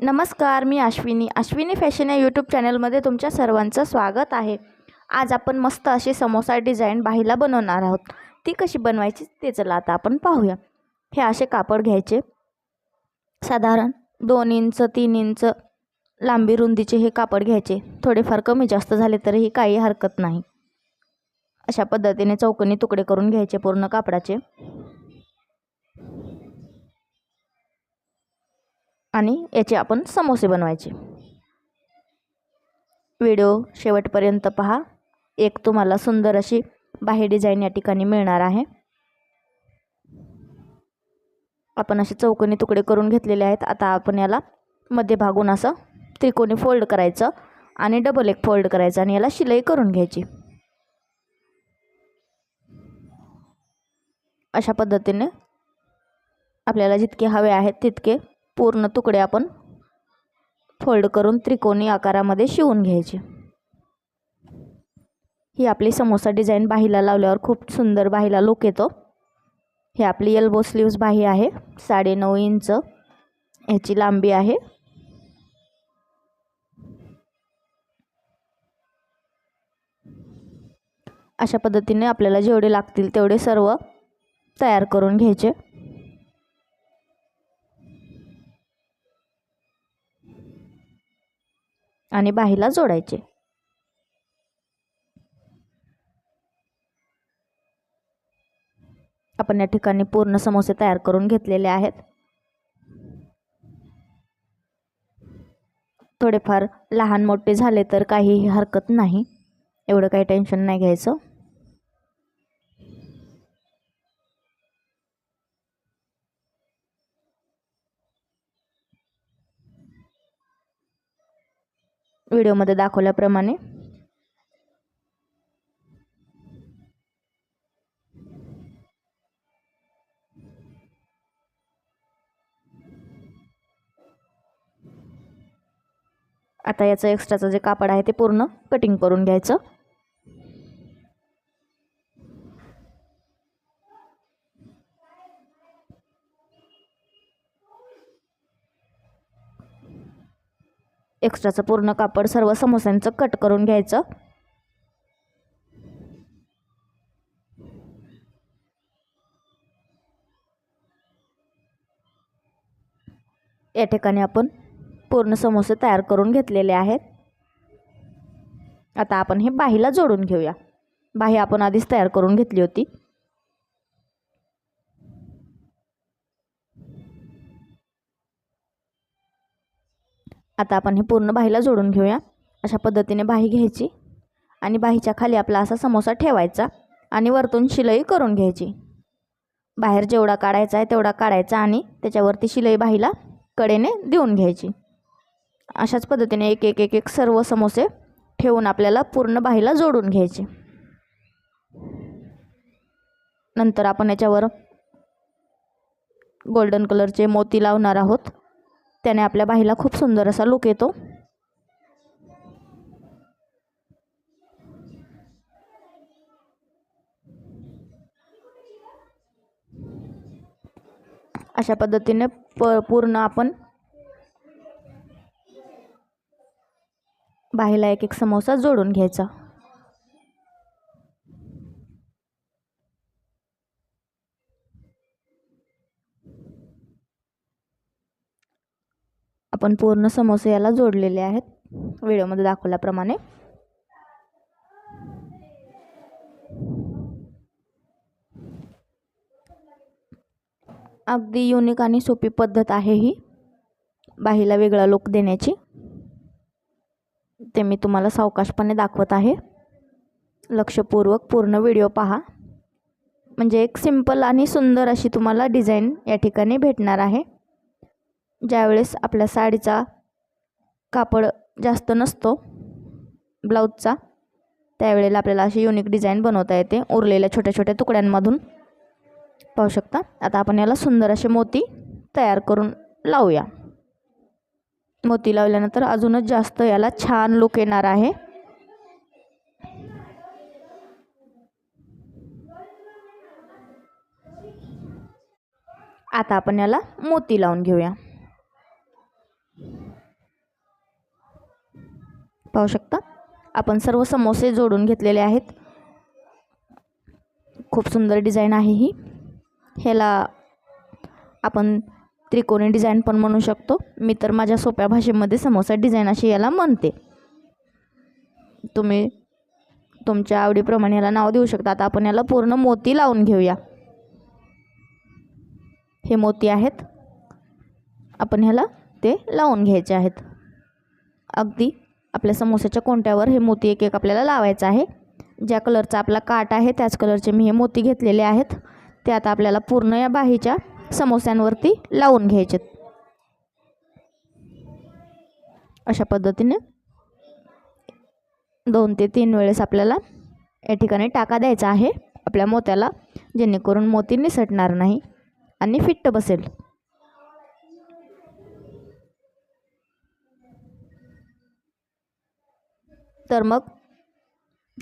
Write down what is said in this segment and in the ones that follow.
नमस्कार मी अश्विनी. अश्विनी फॅशन या यूट्यूब चॅनलमध्ये तुमच्या सर्वांचं स्वागत आहे. आज आपण मस्त अशी समोसा डिझाईन बाहीला बनवणार आहोत. ती कशी बनवायची ते चला आता आपण पाहूया. हे असे कापड घ्यायचे. साधारण दोन इंच तीन इंच लांबी रुंदीचे हे कापड घ्यायचे. थोडेफार कमी जास्त झाले तरीही काही हरकत नाही. अशा पद्धतीने चौकनी तुकडे करून घ्यायचे पूर्ण कापडाचे. आणि याचे आपण समोसे बनवायचे. व्हिडिओ शेवटपर्यंत पहा. एक तुम्हाला सुंदर अशी बाहे डिझाईन या ठिकाणी मिळणार आहे. आपण असे चौकोनी तुकडे करून घेतलेले आहेत. आता आपण याला मध्ये भागून असं त्रिकोणी फोल्ड करायचं आणि डबल एक फोल्ड करायचं आणि याला शिलाई करून घ्यायची. अशा पद्धतीने आपल्याला जितके हवे आहेत तितके पूर्ण तुकडे आपण फोल्ड करून त्रिकोणी आकारामध्ये शिवून घ्यायचे. ही आपली समोसा डिझाईन बाहीला लावल्यावर खूप सुंदर बाहीला लुक येतो. ही आपली एल्बो स्लीव्ज बाही आहे. साडेनऊ इंच ह्याची लांबी आहे. अशा पद्धतीने आपल्याला जेवढे लागतील तेवढे सर्व तयार करून घ्यायचे. आणि बाहीला जोडायचे. आपण या ठिकाणी पूर्ण समोसे तयार करून घेतलेले आहेत. थोडेफार लहान मोठे झाले तर काहीही हरकत नाही. एवढं काही टेन्शन नाही घ्यायचं. व्हिडिओमध्ये दाखवल्याप्रमाणे. आता याचं एक्स्ट्राचं जे कापड आहे ते पूर्ण कटिंग करून घ्यायचं. एक्स्ट्राचं पूर्ण कापड सर्व समोस्यांचं कट करून घ्यायचं. या ठिकाणी आपण पूर्ण समोसे तयार करून घेतलेले आहेत. आता आपण हे बाहीला जोडून घेऊया. बाही आपण आधीच तयार करून घेतली होती. आता आपण हे पूर्ण बाहीला जोडून घेऊया. अशा पद्धतीने बाही घ्यायची आणि बाहीच्या खाली आपला असा समोसा ठेवायचा आणि वरतून शिलाई करून घ्यायची. बाहेर जेवढा काढायचा आहे तेवढा काढायचा आणि त्याच्यावरती शिलाई बाहीला कडेने देऊन घ्यायची. अशाच पद्धतीने एक एक एक एक सर्व समोसे ठेवून आपल्याला पूर्ण बाहीला जोडून घ्यायचे. नंतर आपण याच्यावर गोल्डन कलरचे मोती लावणार आहोत. त्याने आपल्या बाहीला खूप सुंदर असा लुक येतो. अशा पद्धतीने प पूर्ण आपण बाहीला एक एक समोसा जोडून घ्यायचा. आपण पूर्ण समोसे याला जोडलेले आहेत. व्हिडिओमध्ये दाखवल्याप्रमाणे. अगदी युनिक आणि सोपी पद्धत आहे ही. बाहीला वेगळा लुक देण्याची. ते मी तुम्हाला सावकाशपणे दाखवत आहे. लक्षपूर्वक पूर्ण व्हिडिओ पहा. म्हणजे एक सिंपल आणि सुंदर अशी तुम्हाला डिझाईन या ठिकाणी भेटणार आहे. ज्यावेळेस आपल्या साडीचा कापड जास्त नसतो ब्लाऊजचा त्यावेळेला आपल्याला अशी युनिक डिझाईन बनवता येते. उरलेल्या छोट्या छोट्या तुकड्यांमधून. पाहू शकता? आता आपण याला सुंदर असे मोती तयार करून लावूया. मोती लावल्यानंतर अजूनच जास्त याला छान लुक येणार आहे. आता आपण याला मोती लावून घेऊया. पाहू शकता. आपण सर्व समोसे जोडून घेतलेले आहेत. खूप सुंदर डिझाईन आहे ही. ह्याला आपण त्रिकोणी डिझाईन पण म्हणू शकतो. मी तर माझ्या सोप्या भाषेमध्ये समोसा डिझाईन अशी याला म्हणते. तुम्ही तुमच्या आवडीप्रमाणे याला नाव देऊ शकता. आता आपण याला पूर्ण मोती लावून घेऊया. हे मोती आहेत. आपण ह्याला ते लावून घ्यायचे आहेत. अगदी आपल्या समोस्याच्या कोणत्यावर हे मोती एक एक आपल्याला लावायचं आहे. ज्या कलरचा आपला काट आहे त्याच कलरचे मी हे मोती घेतलेले आहेत. ते आता आपल्याला पूर्ण या बाहीच्या समोस्यांवरती लावून घ्यायचे अशा पद्धतीने दोन ते तीन वेळेस आपल्याला या ठिकाणी टाका द्यायचा आहे. आपल्या मोत्याला जेणेकरून मोती निसटणार नाही आणि फिट्ट बसेल. तर मग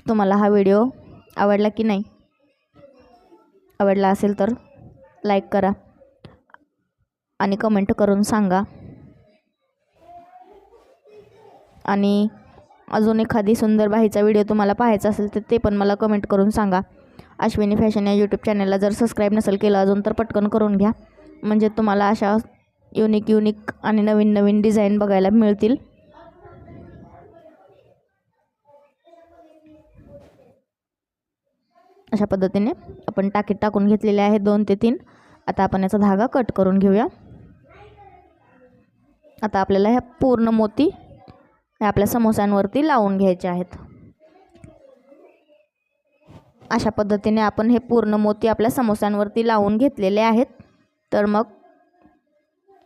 तुम्हाला हा व्हिडिओ आवडला की नाही? आवडला असेल तर लाईक करा आणि कमेंट करून सांगा. आणि अजून एखादी सुंदर बाईचा व्हिडिओ तुम्हाला पाहायचा असेल तर ते पण मला कमेंट करून सांगा. अश्विनी फॅशन या यूट्यूब चॅनलला जर सबस्क्राईब नसेल केलं अजून तर पटकन करून घ्या. म्हणजे तुम्हाला अशा युनिक युनिक आणि नवीन नवीन डिझाईन बघायला मिळतील. अशा पद्धतीने आपण टाकीत टाकून घेतलेले आहे दोन ते तीन. आता आपण याचा धागा कट करून घेऊया. आता आपल्याला ह्या पूर्ण मोती ह्या आपल्या समोस्यांवरती लावून घ्यायचे आहेत. अशा पद्धतीने आपण हे पूर्ण मोती आपल्या समोस्यांवरती लावून घेतलेले आहेत. तर मग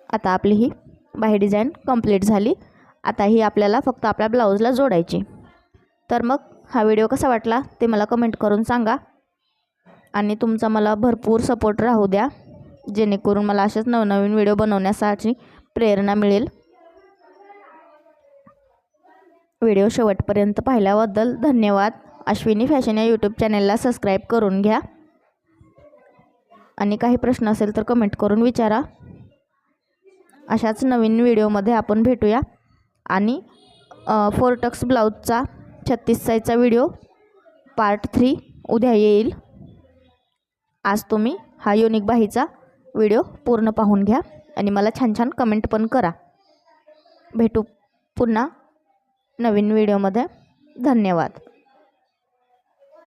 आता आपली ही बाही डिझाईन कंप्लीट झाली. आता ही आपल्याला फक्त आपल्या ब्लाऊजला जोडायची. तर मग हा व्हिडिओ कसा वाटला ते मला कमेंट करून सांगा. आणि तुमचा मला भरपूर सपोर्ट राहू द्या. जेणेकरून मला असेच नवनवीन व्हिडिओ बनवण्यासाठी प्रेरणा मिळेल. व्हिडिओ शेवटपर्यंत पाहिल्याबद्दल धन्यवाद. अश्विनी फॅशन या यूट्यूब चॅनलला सबस्क्राईब करून घ्या. आणि काही प्रश्न असेल तर कमेंट करून विचारा. अशाच नवीन व्हिडिओमध्ये आपण भेटूया. आणि फोरटक्स ब्लाऊजचा छत्तीस साईजचा व्हिडिओ पार्ट थ्री उद्या येईल. आज तुम्ही हा युनिक बाहीचा व्हिडिओ पूर्ण पाहून घ्या आणि मला छान छान कमेंट पण करा. भेटू पुन्हा नवीन व्हिडिओमध्ये धन्यवाद.